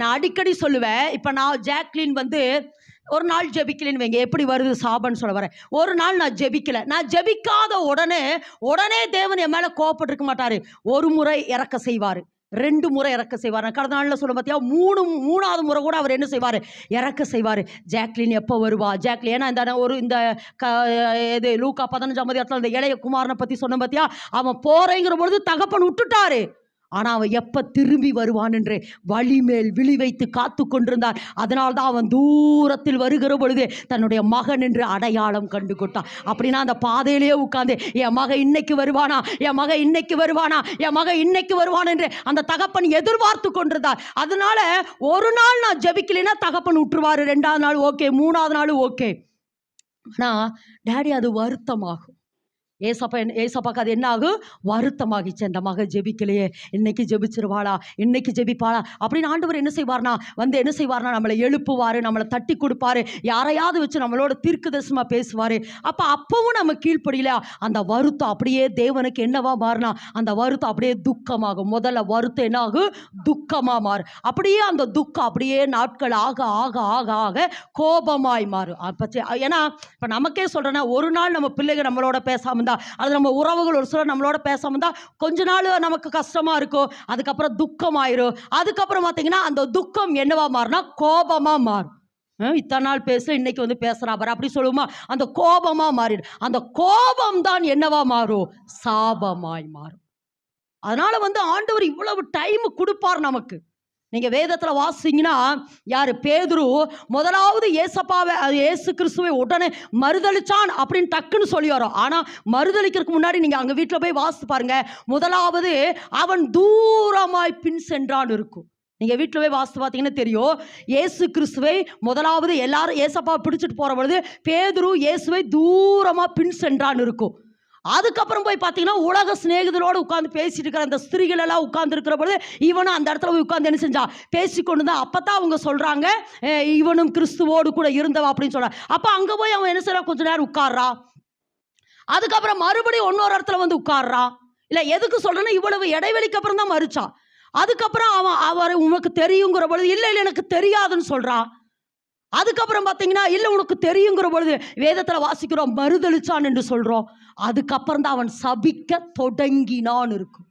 நான் அடிக்கடி சொல்லுவேன் இப்போ நான் ஜாக்லின் வந்து ஒரு நாள் ஜெபிக்கலைன்னு வைங்க எப்படி வருது சாபன்னு சொல்ல வரேன். ஒரு நாள் நான் ஜெபிக்கல. நான் ஜெபிக்காத உடனே உடனே தேவன் என் மேலே கோவப்பட்டிருக்க மாட்டாரு. ஒரு முறை இறக்க செய்வார். ரெண்டு முறை இறக்க செய்வார். நான் கடந்த நாளில் சொல்ல பார்த்தியா மூணு மூணாவது முறை கூட அவர் என்ன செய்வார்? இறக்க செய்வார். ஜாக்லின் எப்போ வருவா? ஜாக்லின் ஏன்னா இந்த ஒரு இந்த க இது லூக்கா பதினஞ்சாம் அதிகாரத்தில் இந்த இளைய குமாரனை பற்றி சொன்ன பார்த்தியா அவன் போறேங்கிற பொழுது தகப்பன் விட்டுட்டாரு ஆனால் அவன் எப்போ திரும்பி வருவான் என்று வழிமேல் விழி வைத்து காத்து கொண்டிருந்தார். அதனால் தான் அவன் தூரத்தில் வருகிற பொழுது தன்னுடைய மகன் என்று அடையாளம் கண்டு கொட்டான். அப்படின்னா அந்த பாதையிலேயே உட்காந்து என் மகன் இன்னைக்கு வருவானா? என் மகன் இன்னைக்கு வருவானா? என் மகன் இன்னைக்கு வருவான் என்று அந்த தகப்பன் எதிர்பார்த்து கொண்டிருந்தார். அதனால ஒரு நாள் நான் ஜெபிக்கலைன்னா தகப்பன் விட்டுருவார் ரெண்டாவது நாள் ஓகே மூணாவது நாள் ஓகே. ஆனால் டேடி அது வருத்தமாகும். ஏசப்பா என்ன ஏசப்பாக்கு அது என்ன ஆகும் வருத்தமாகிச்சு அந்த மக ஜெபிக்கலையே. இன்னைக்கு ஜெபிச்சிருவாளா? இன்னைக்கு ஜெபிப்பாளா? அப்படின்னு ஆண்டவர் என்ன செய்வார்னா வந்து என்ன செய்வார்னா நம்மளை எழுப்புவார் நம்மளை தட்டி கொடுப்பாரு யாரையாவது வச்சு நம்மளோட தீர்க்கதரிசனமாக பேசுவார். அப்போ அப்பவும் நம்ம கீழ்ப்படியில. அந்த வருத்தம் அப்படியே தேவனுக்கு என்னவா மாறினா அந்த வருத்தம் அப்படியே துக்கமாகும். முதல்ல வருத்தம் என்ன ஆகும் துக்கமாக மாறும் அப்படியே அந்த துக்கம் அப்படியே நாட்கள் ஆக ஆக ஆக ஆக கோபமாய் மாறும் அப்போ ஏன்னா இப்போ நமக்கே சொல்கிறேன்னா ஒரு நாள் நம்ம பிள்ளைங்க நம்மளோட பேசாமல் இருந்தால் அது நம்ம உறவுகள் ஒரு சிலர் நம்மளோட பேசாமல் இருந்தால் கொஞ்ச நாள் நமக்கு கஷ்டமாக இருக்கும் அதுக்கப்புறம் துக்கம் ஆயிரும் அதுக்கப்புறம் பார்த்தீங்கன்னா அந்த துக்கம் என்னவா மாறினா கோபமாக மாறும். இத்தனை நாள் பேச இன்னைக்கு வந்து பேசுகிறா பாரு அப்படி சொல்லுமா அந்த கோபமாக மாறிடும். அந்த கோபம் தான் என்னவா மாறும்? சாபமாய் மாறும். அதனால வந்து ஆண்டவர் இவ்வளவு டைம் கொடுப்பார் நமக்கு. நீங்கள் வேதத்தில் வாசிங்கன்னா யார்? பேதுரு முதலாவது ஏசப்பாவை அது ஏசு கிறிஸ்துவை உடனே மறுதளிச்சான் அப்படின்னு டக்குன்னு சொல்லி வரோம். ஆனால் மறுதளிக்கிறதுக்கு முன்னாடி நீங்கள் அங்கே வீட்டில் போய் வாசித்து பாருங்கள் முதலாவது அவன் தூரமாய் பின் சென்றான் இருக்கும். நீங்கள் வீட்டில் போய் வாசித்து பார்த்தீங்கன்னா தெரியும். ஏசு கிறிஸ்துவை முதலாவது எல்லாரும் ஏசப்பா பிடிச்சிட்டு போகிற பொழுது பேதுரு இயேசுவை தூரமாக பின் சென்றான் இருக்கும். அதுக்கப்புறம் போய் பார்த்தீங்கன்னா உலக சிநேகிதரோடு உட்காந்து பேசிட்டு இருக்கிற அந்த ஸ்திரீகள் எல்லாம் உட்கார்ந்து இருக்கிற பொழுது இவனும் அந்த இடத்துல போய் உட்காந்து என்ன செஞ்சான்? பேசிக்கொண்டு தான் அப்போ தான் அவங்க சொல்கிறாங்க இவனும் கிறிஸ்துவோடு கூட இருந்தவா? அப்படின்னு சொல்கிறான் அப்போ அங்கே போய் அவன் என்ன செய்கிறான் கொஞ்ச நேரம் உட்கார்றா. அதுக்கப்புறம் மறுபடியும் இன்னொரு இடத்துல வந்து உட்கார்றான் இல்லை எதுக்கு சொல்கிறேன்னா இவ்வளவு இடைவெளிக்கு அப்புறம் தான் மறுச்சான் அதுக்கப்புறம் அவன் அவர் உனக்கு தெரியுங்கிற பொழுது இல்லை இல்லை எனக்கு தெரியாதுன்னு சொல்கிறான் அதுக்கப்புறம் பார்த்தீங்கன்னா இல்லை உனக்கு தெரியுங்கிற பொழுது வேதத்தில் வாசிக்கிறோம் மறுதளிச்சான் என்று சொல்கிறோம் அதுக்கப்புறம் தான் அவன் சபிக்க தொடங்கினான் இருக்கும்.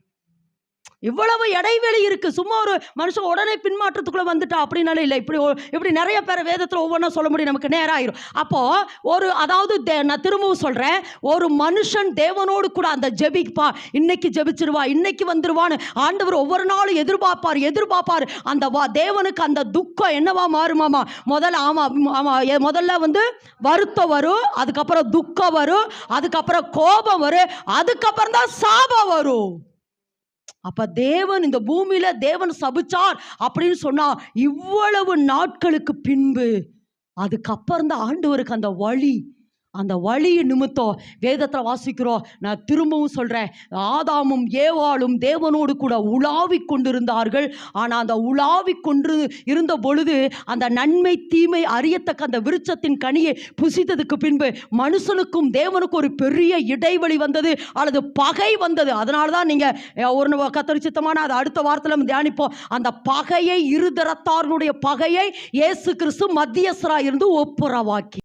இவ்வளவு இடைவெளி இருக்கு. சும்மா ஒரு மனுஷன் உடனே பின்மாற்றத்துக்குள்ள வந்துட்டா அப்படின்னாலும் இல்லை. இப்படி இப்படி நிறைய பேர் வேதத்தில் ஒவ்வொன்றா சொல்ல முடியும். நமக்கு நேரம் ஆயிரும் அப்போ ஒரு அதாவது தே- நான் திரும்பவும் சொல்றேன். ஒரு மனுஷன் தேவனோடு கூட அந்த ஜெபிப்பா. இன்னைக்கு ஜெபிச்சிருவா இன்னைக்கு வந்துருவான்னு ஆண்டவர் ஒவ்வொரு நாளும் எதிர்பார்ப்பார் எதிர்பார்ப்பார். அந்த வா தேவனுக்கு அந்த துக்கம் என்னவா மாறுமாமா? முதல்ல ஆமாம் ஆமாம் முதல்ல வந்து வருத்தம் வரும் அதுக்கப்புறம் துக்கம் வரும் அதுக்கப்புறம் கோபம் வரும் அதுக்கப்புறம் தான் சாபம் வரும். அப்ப தேவன் இந்த பூமியில தேவன் சபிச்சார் அப்படின்னு சொன்னா இவ்வளவு நாட்களுக்கு பின்பு அதுக்கப்புறம் தான் ஆண்டவருக்கு அந்த வழி அந்த வழியை நிமித்தம் வேதத்தில் வாசிக்கிறோம். நான் திரும்பவும் சொல்கிறேன் ஆதாமும் ஏவாளும் தேவனோடு கூட உலாவிக் கொண்டிருந்தார்கள். ஆனால் அந்த உலாவிக் கொண்டு இருந்த பொழுது அந்த நன்மை தீமை அறியத்தக்க அந்த விருட்சத்தின் கனியை புசித்ததுக்கு பின்பு மனுஷனுக்கும் தேவனுக்கும் ஒரு பெரிய இடைவெளி வந்தது அல்லது பகை வந்தது. அதனால தான் நீங்கள் ஒரு கத்தரி சித்தமான அது அடுத்த வாரத்தில் தியானிப்போம். அந்த பகையை இருதரத்தாருடைய பகையை இயேசு கிறிஸ்து மத்தியஸ்தராக இருந்து ஒப்புரவாக்கி